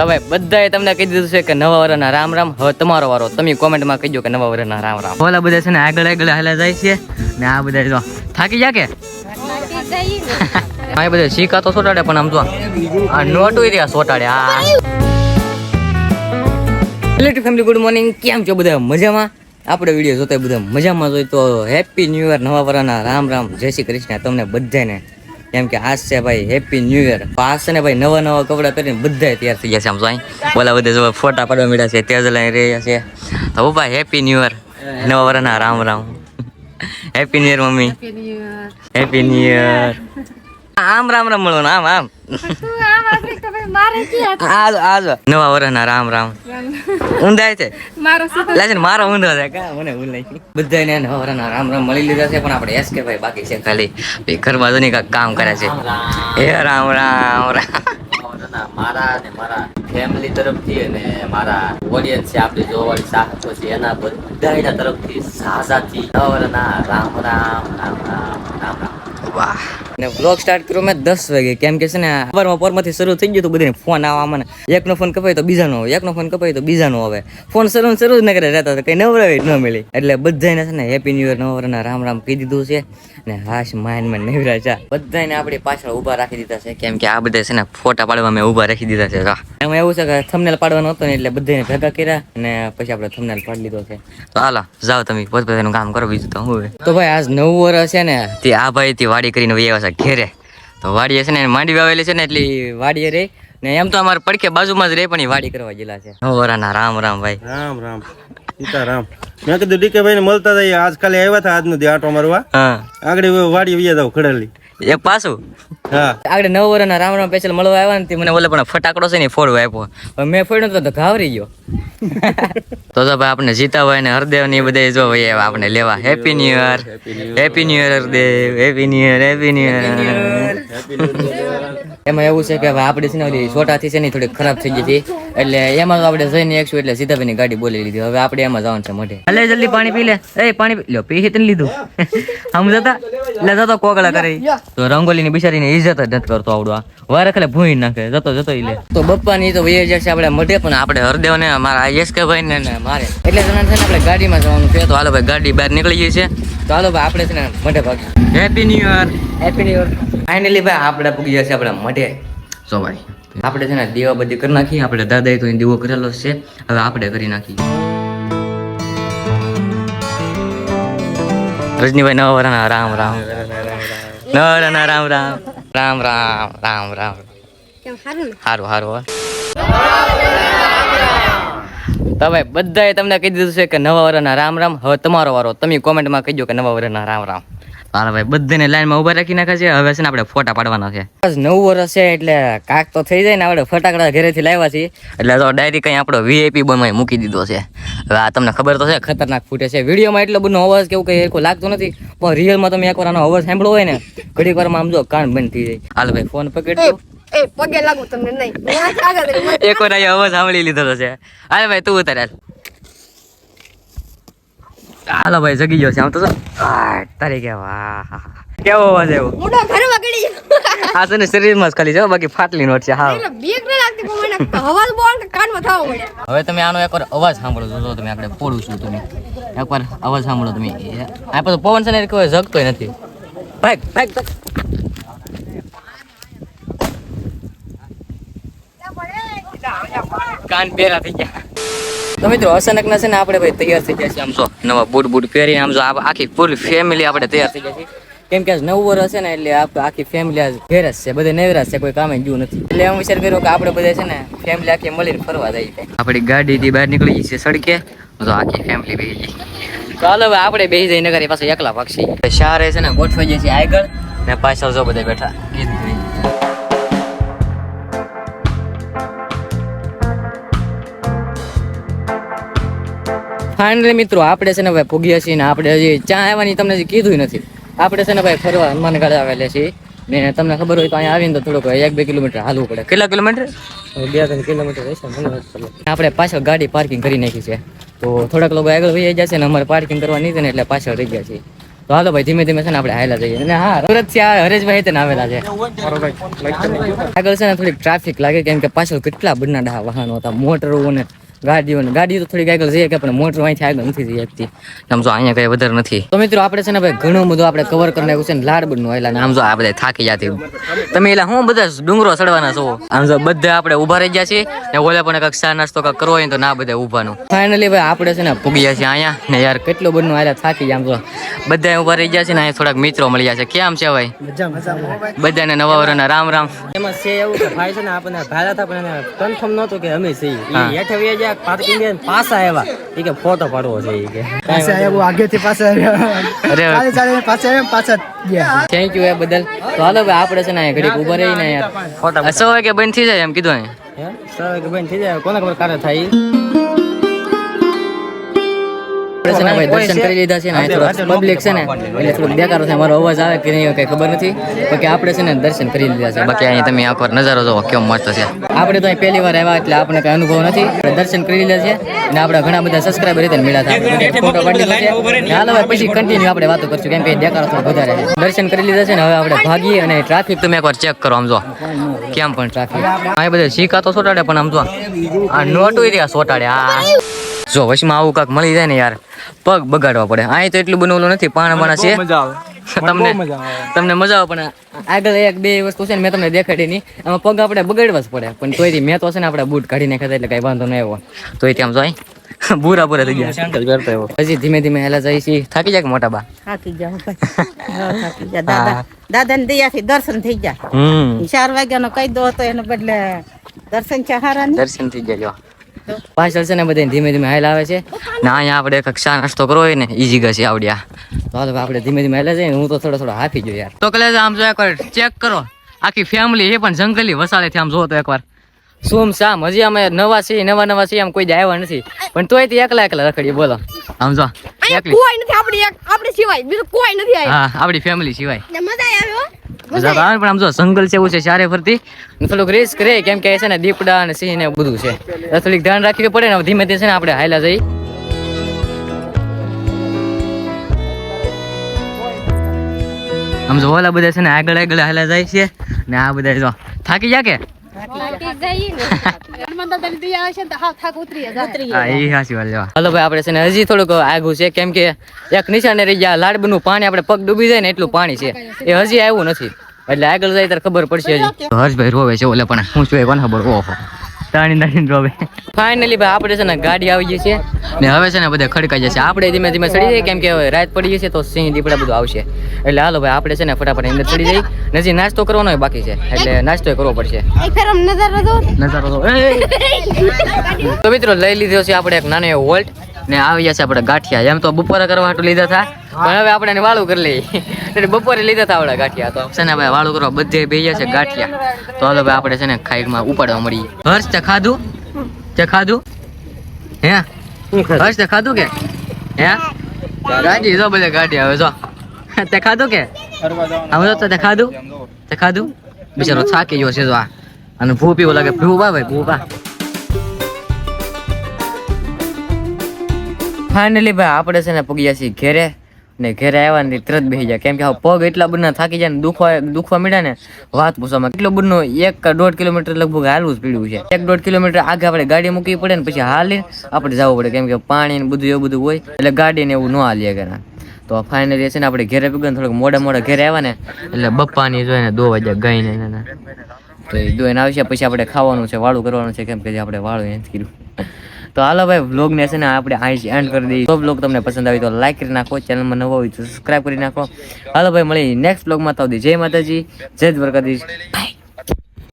તો ભાઈ બધાએ તમને કહી દીધું છે કે નવા વર્ષના રામ રામ. હવે તમારો વારો. તમે કોમેન્ટમાં કહીજો કે નવા વર્ષના રામ રામ. ઓલા બધા છે ને આગળ આગળ હાલા જાય છે. ને આ બધા જો થાકી જા કે? આ બધા શીખા તો સોટાડે પણ આમ જો. આ નોટું રહ્યા સોટાડે, આ. Electric family, good morning. કેમ છો બધા? મજામાં? આપણે વીડિયો જોતા બધા મજામાં જોઈ તો હેપી ન્યુ યર, નવા વર્ષના રામ રામ. જય શ્રી કૃષ્ણ. તમને બધાને કેમ કે આજ છે ભાઈ હેપી ન્યુ યર તો આજ છે ને ભાઈ નવા નવા કપડાં પહેરીને બધા તૈયાર થઈ ગયા છે આમ જો અહીં. બોલા બધા જો ફોટા પાડવા મળ્યા છે તેજ લઈ રહ્યા છે. તો ભાઈ હેપી ન્યુ યર નવા વર્ષના Ram Ram. Happy new year mummy. Happy new year આમ રામ રામ મળો આમ આમ. આજ આજ નવા વર્ષના રામ રામ. ઊંધાય છે? મારો લાજે મારો ઊંધો છે. કા મને ભૂલ નહીં બધાને નવા વર્ષના રામ રામ મળી લીધા છે પણ આપણે એસકે ભાઈ બાકી છે ખાલી. એ ઘર જોની કાંઈક કામ કરે છે. હે રામ રામ રામ. મારા ને મારા ફેમિલી તરફથી અને મારા ઓડિયન્સ છે આપણી જોવાળી ચાહતો છે એના બધાના તરફથી સાસાથી નવરના રામ રામ રામ રામ રામ રામ. વાહ. ને વ્લોગ સ્ટાર્ટ કર્યો મેં દસ વાગે. કેમ કે છે ને, સવારમાં પોરમાંથી શરૂ થઈ ગયું તો બધાને ફોન આવવા મને. એકનો ફોન કપાય તો બીજાનો આવે, એકનો ફોન કપાય તો બીજાનો આવે. ફોન શરૂ શરૂ જ ન કરે રહેતા કઈ નવરાવી ન મળી. એટલે બધાને છે ને હેપી ન્યુ યર નવરાના રામ રામ કહી દીધું છે. ને હાશ માઇનમાં નવરા છે બધાને આપણે પાછળ ઊભા રાખી દીધા છે. કેમ કે આ બધા છે ને ફોટા પાડવા મેં ઊભા રાખી દીધા છે એમાં એવું છે કે થંબનેલ પાડવાનો હતો ને એટલે બધાને ભેગા કર્યા અને પછી આપણે થંબનેલ પાડી લીધો છે. તો હાલો, જાઓ તમે. પોતપોતાનું કામ કરો, બીજું તો હું તો ભાઈ, આજ નવું વર્ષ છે ને. તે આ ભાઈ થી વાડી કરીને વહી છે ઘેરે. તો વાડીએ છે ને માંડી વાવેલી છે ને એટલી વાડીએ રે. ને એમ તો અમારે પડખે બાજુમાં જ રે, પણ એ વાડી કરવા ગયેલા છે. વરાના. રામ રામ, ભાઈ. રામ રામ. સીતારામ. મેં કીધું ડીકે ભાઈ ને મળતા હતા આજ ખાલી આવ્યા હતા આજનો દી આટો મારવા. હા. આગળ વાડી વ્યા જાવ ખડેલી એક પાછું? આગળ નવ વર્ષના રામ રામ પેચલ મળવા આવ્યા ને મને ઓલે પણ ફટાકડો છે ને ફોડવા આપ્યો. મેં ફોડ્યો તો તો ઘાવરી ગયો. તો તો ભાઈ આપણે જીતાભાઈ ને હરદેવ ને એ બધા જો ભાઈ આપણે લેવા. Happy new year happy new year Hardev. Happy new year happy new year એમાં એવું છે કે હવે આપણે છે ને ઓલી છોટાથી છે ને થોડી ખરાબ થઈ ગઈ હતી. એટલે એમાં તો આપણે જઈને એકશું એટલે સીધાભાઈની ગાડી બોલી લીધી. હવે આપણે એમાં જવાનું છે મોઢે. એટલે જલ્દી પાણી પી લે. એ પાણી પી લ્યો પી તને લીધું. આમ જતા એટલે જતો કોગળા કરે. તો રંગોલીની બિચારીને ઇજ્જત જ નથી કરતો આવડો આ. વારે ખાલી ભૂઈ નાખે. જતો જતો ઈ લે. તો બપ્પાની તો વૈયા જશે આપણે મઢે પણ આપણે હરદેવ ને મારા યશ કે ભાઈ ને મારે. એટલે જણા છે ને આપણે ગાડીમાં જવાનું છે. તો હાલો ભાઈ ગાડી બહાર નીકળી ગઈ છે. તો હાલો ભાઈ આપણે છે ને મઢે ભાગી happy new year happy new year finally ભાઈ આપણે પૂગી જશે આપણે મઢે. સો ભાઈ. આપણે છે ને દીવા બધી કરી નાખી. આપણે દાદાએ તો દીવો કરેલો છે. હવે આપણે કરી નાખીએ રજનીભાઈ નવા વરાના રામ રામ. નવા વરાના રામ રામ. રામ રામ રામ રામ. સારું સારું હો. તો ભાઈ બધાએ તમને કહી દીધું છે કે નવા વર્ષના રામ રામ. હવે તમારો વારો. તમે કોમેન્ટમાં કહીજો કે નવા વર્ષના રામ રામ. હાલો ભાઈ બધાને લાઈનમાં ઊભા રાખી નાખે છે. હવે છે ને આપણે ફોટા પાડવાના છે. બસ નવું વર્ષ છે એટલે કાક તો થઈ જાય ને આપણે ફટાકડા ઘરેથી લાવ્યા છીએ. એટલે તો ડાયરી કઈ આપણો વીઆઈપી બનવાય મૂકી દીધો છે. હવે આ તમને ખબર તો છે ખતરનાક ફૂટે છે. વિડીયોમાં એટલો બધો અવાજ કેવું કઈ હરખું લાગતું નથી પણ રિયલમાં તમે એકવાર આનો અવાજ સાંભળો હોય ને ઘડીક વારમાં આમ જો કાન બંધ થઈ જાય. હાલો ભાઈ ફોન પકડજો. એ પગે લાગુ તમને નહીં. એક વાર અવાજ સાંભળી લીધો છે. હાલ ભાઈ તું ઉતાર હાલ. ભાઈ જગી ગયો છે આમ તો. તારી કે વાહ. કેવો અવાજ આવ્યો મોટો ઘર વગડી. આ તને શરીરમાં જ ખાલી છે બાકી ફાટલી નોટ છે હા બીક ન લાગતી પણ બહુ આવે ને કાનમાં થવા મળે હવે તમે આનો એકવાર અવાજ સાંભળો જો તમે આપણે પોડું છું તમે એકવાર અવાજ સાંભળો તમે આ પછી પવન છે ને કોઈ જગતોય નથી ભાગ ભાગ. કાન પેરા થઈ ગયા તો મિત્રો અચાનક ના છે ને આપણે ભાઈ તૈયાર થઈ જાય છે આમ જો નવા બૂટ બૂટ પહેરીને. આમ જો આખી પૂરી ફેમિલી આપણે તૈયાર થઈ ગયા છે કેમ કે આજ નવું વર્ષ છે ને, એટલે આખી ફેમિલી આજ ઘેર જ છે, બધે નેવરા છે, કોઈ કામે ગયું નથી. એટલે એમ વિચાર કર્યો કે આપણે બધા છે ને ફેમિલી આખી મળીને ફરવા જઈએ. આપણી ગાડીથી બહાર નીકળી જઈએ સડકે તો આખી ફેમિલી બેસી જઈએ ચાલો હવે આપણે બેસી જઈને નગર પાછું એકલા પક્ષી શારે છે ને ગોઠવાઈ જઈએ આગળ, ને પાછળ જો બધા બેઠા. ફાઇનલી મિત્રો આપણે છે ને ભાઈ ભોગ્યા છીએ ને આપણે હજી ચા આવવાની તમને હજી કીધું નથી. આપણે છે ને ભાઈ ફરવા હનુમાનગઢ આવેલા છીએ. ને તમને ખબર હોય તો અહીંયા આવીને તો થોડુંક એક બે કિલોમીટર હાલવું પડે. કેટલા કિલોમીટર? બે ત્રણ કિલોમીટર ખબર. આપણે પાછળ ગાડી પાર્કિંગ કરી નાખી છે. તો થોડાક લોકો આગળ વહી જશે ને અમારે પાર્કિંગ કરવા નહીં ને એટલે પાછળ રહી ગયા છીએ. તો હાલો ભાઈ ધીમે ધીમે છે ને આપણે હાયલા જઈએ. અને હા સુરતથી આ હરેશભાઈ તેને આવેલા છે. આગળ છે ને થોડીક ટ્રાફિક લાગે કેમ કે પાછળ કેટલા બધા વાહનો હતા મોટરો ને ગાડીઓ ગાડીઓ તો થોડીક આગળ જઈએ કે પણ મોટર અહીંથી આગળ નથી જઈ શકતી. આમ જો અહીંયા કઈ વધારે નથી. તો મિત્રો આપણે છે ને ભાઈ ઘણું બધું આપણે કવર કરી નાખ્યું છે ને લાડ બનનું એટલે આમ જો આ બધા થાકી જતી તમે. એટલે હું બધા ડુંગરો ચડવાના છો? આમ જો બધા આપણે ઊભા રહી ગયા છીએ ને ઓલે પણ કાંઈક ચા નાસ્તો કાંઈક કરવો હોય તો ના બધા ઊભાનું ફાઇનલી ભાઈ આપણે છે ને પૂગી ગયા છીએ અહીંયા ને યાર કેટલું બધું આયલા થાકી ગયા આમ જો. બધા ઊભા રહી ગયા છે ને અહીંયા થોડાક મિત્રો મળી ગયા છે. કેમ છે ભાઈ? બધાને નવા વર્ષના રામ રામ. એમાં છે એવું કે ભાઈ છે ને આપણને ભાડા હતા પણ એને કન્ફર્મ નહોતું કે અમે છીએ. હેઠે વહી ને પાછા આવ્યા? કે ફોટો પાડવો છે કે. પાછા આવ્યા આગેથી પાછા આવ્યા. અરે ચાલી ચાલીને પાછા આવ્યા પાછા ગયા. થેન્ક યુ એ બદલ. તો હાલો ભાઈ આપણે છે ને ઘડીક ઊભા રહીને યાર ફોટા સો વાગે બંધ થઈ જાય એમ કીધું અહીંયા. હે? સર કે બેન થઈ જાય કોને ખબર કારે થાય છે ને ભાઈ દર્શન કરી લીધા છે ને પબ્લિક છે ને એટલે થોડુંક દેખાડો છે મારો અવાજ આવે કે નહીં કઈ ખબર નથી. બાકી આપણે છે ને દર્શન કરી લીધા છે. બાકી અહીંયા તમે આખો નજારો જોવો કેવો મસ્ત છે. આપણે તો અહીં પહેલી વાર આવ્યા એટલે આપણને કઈ અનુભવ નથી. આપણે દર્શન કરી લીધા છે અને આપણા ઘણા બધા સબસ્ક્રાઈબર રીતે મળ્યા હતા ફોટો પાડી લીધા છે હાલ હાલો પછી કન્ટિન્યુ આપણે વાતો કરશું કેમ કે દેખાડો થોડો વધારે છે. દર્શન કરી લીધા છે ને હવે આપણે ભાગીએ અને ટ્રાફિક તમે એકવાર ચેક કરો આમ જો. કેમ પણ ટ્રાફિક આ બધા શીખા તો સોટાડે પણ આમ જો. આ નોટું રહ્યા સોટાડે આ. જો વચમાં આવું કાંક મળી જાય ને યાર. પગ બગાડવા પડે. અહીં તો એટલું બનવું નથી પાણા પાણા છે. તમને તમને મજા આવે પણ આગળ એક બે વસ્તુ છે ને મેં તમને દેખાડી નહીં આમાં પગ આપણે બગાડવા જ પડે પણ તોય મેં તો છે ને આપણે બૂટ કાઢી નાખ્યા એટલે કઈ વાંધો નહીં આવ્યો. તોય ત્યાં જોઈ બુરા બુરા થઈ ગયા. સેન્ડલ કરતો એવો હજી ધીમે ધીમે હેલા જાય છે. થાકી જાય કે મોટા બા? થાકી જાવ થાકી જા દાદા દાદાને દયાથી દર્શન થઈ ગયા. હમ. ચાર વાગ્યાનો કહી દો તો એને બદલે દર્શન ચહારા ને દર્શન થઈ ગયા પાછળ છે ને બધા ધીમે ધીમે હાલ આવે છે. ને અહીંયા આપણે કક્ષા નાસ્તો કરવો હોય ને એ જગ્યા છે આવડ્યા. તો હાલો આપણે ધીમે ધીમે હાલે છે હું તો થોડો થોડો હાફી જો યાર. તો કલે આમ જો એકવાર ચેક કરો. આખી ફેમિલી એ પણ જંગલી વસાડેથી આમ જો તો એકવાર. શું શામ? હજી અમે નવા છીએ નવા નવા છીએ આમ કોઈ આવ્યા નથી. પણ તોય તે એકલા એકલા રખડીએ બોલો. આમ જો કોઈ નથી આપણી સિવાય. બીજું કોઈ નથી હા આપણી ફેમિલી સિવાય. મજા આવે હો. મજા આવે, પણ આમ જો જંગલ છે એવું છે ચારે ફરતી. થોડુંક રિસ્ક રહે કેમ કે છે ને દીપડા અને સિંહ ને બધું છે. થોડીક ધ્યાન રાખવી પડે ને ધીમે ધીમે છે ને આપણે હાયલા જઈ આમ જો ઓલા બધા છે ને આગળ આગળ હાલા જાય છે. ને આ બધા જો થાકી જા કે? હાલો છે ને હજી થોડુંક આગું છે. કેમ કે એક નિશાને રહી ગયા, લાડબનું પાણી આપણે પગ ડૂબી જાય ને એટલું પાણી છે. એ હજી આવ્યું નથી. એટલે આગળ જાય ત્યારે ખબર પડશે હજી. હર્ષભાઈ રોવે છે ઓલે પણ હું છું કોને ખબર? ઓહો. તાણી તાણી રોવે. ફાઇનલી ભાઈ આપણે છે ને ગાડી આવી ગઈ છે. ને હવે છે ને બધા ખડકાઈ જશે. આપણે ધીમે ધીમે ચડી જઈએ કેમ કે હવે રાત પડી જશે તો સિંહ દીપડા બધું આવશે. એટલે હાલો ભાઈ આપણે છે ને ફટાફટ અંદર ચડી જઈ નજી નાસ્તો કરવાનો બાકી છે. એટલે નાસ્તો કરવો પડશે. એક ફેર આમ નજર તો મિત્રો લઈ લીધો છે આપણે એક નાનો એવો વોલ્ટ. ને આવી જશે આપણે ગાંઠિયા. એમ તો બપોરે કરવા હાટું લીધા હતા, પણ હવે આપણે એને વાળું કરી લઈએ. બપોરે લીધા હતા આપણા ગાંઠિયા. તો છે ને ભાઈ, વાળું કરવા બધે બે છે ગાંઠિયા. તો હાલો ભાઈ, આપણે છે ને ખાઈમાં ઉપાડવા મળીએ. હર્ષ તે ખાધું? તે ખાધું? હે? હર્ષ તે ખાધું કે? હે? ગાડી જો બધે ગાડી હવે, જો. તે ખાધું કે? હવે જો તે ખાધું? તે ખાધું? બિચારો થાકી ગયો છે, જો આ. અને ભૂ પીવો લાગે. ભૂ ભાઈ, ભૂ બા ફાઇનલી ભાઈ, આપણે છે ને પગ્યા છીએ ઘેરે ને ઘેરે આવ્યા ને તરત બેસી જાય. કેમ કે પગ એટલા બધા થાકી જાય ને દુખવા દુખવા મળ્યા ને વાત પૂછવામાં. કેટલો બધો એક દોઢ કિલોમીટર લગભગ હાલવું જ પીડ્યું છે. એક દોઢ કિલોમીટર આગળ આપણે ગાડી મૂકવી પડે ને પછી હાલીને આપણે જવું પડે. કેમ કે પાણી ને બધું એવું બધું હોય, એટલે ગાડી ને એવું ન હાલીએ કે તો ફાઇનલી છે ને આપણે ઘેરે પીગન થોડુંક મોડા મોડા ઘેરે આવ્યા ને, એટલે બપ્પાની જોઈને દો વાગ્યા ગઈ ને. તો એ દોઈને આવશે, પછી આપણે ખાવાનું છે, વાળું કરવાનું છે, કેમ કે આપણે વાળું એમ કર્યું. તો હાલો ભાઈ વ્લોગને છે ને આપણે અહીં એન્ડ કરી દઈએ. તો વ્લોગ તમને પસંદ આવી તો લાઈક કરી નાખો ચેનલમાં નવો હોય તો સબસ્ક્રાઈબ કરી નાખો. હાલો ભાઈ મળી નેક્સ્ટ વ્લોગમાં તો જય માતાજી, જય દ્વારકાધીશ.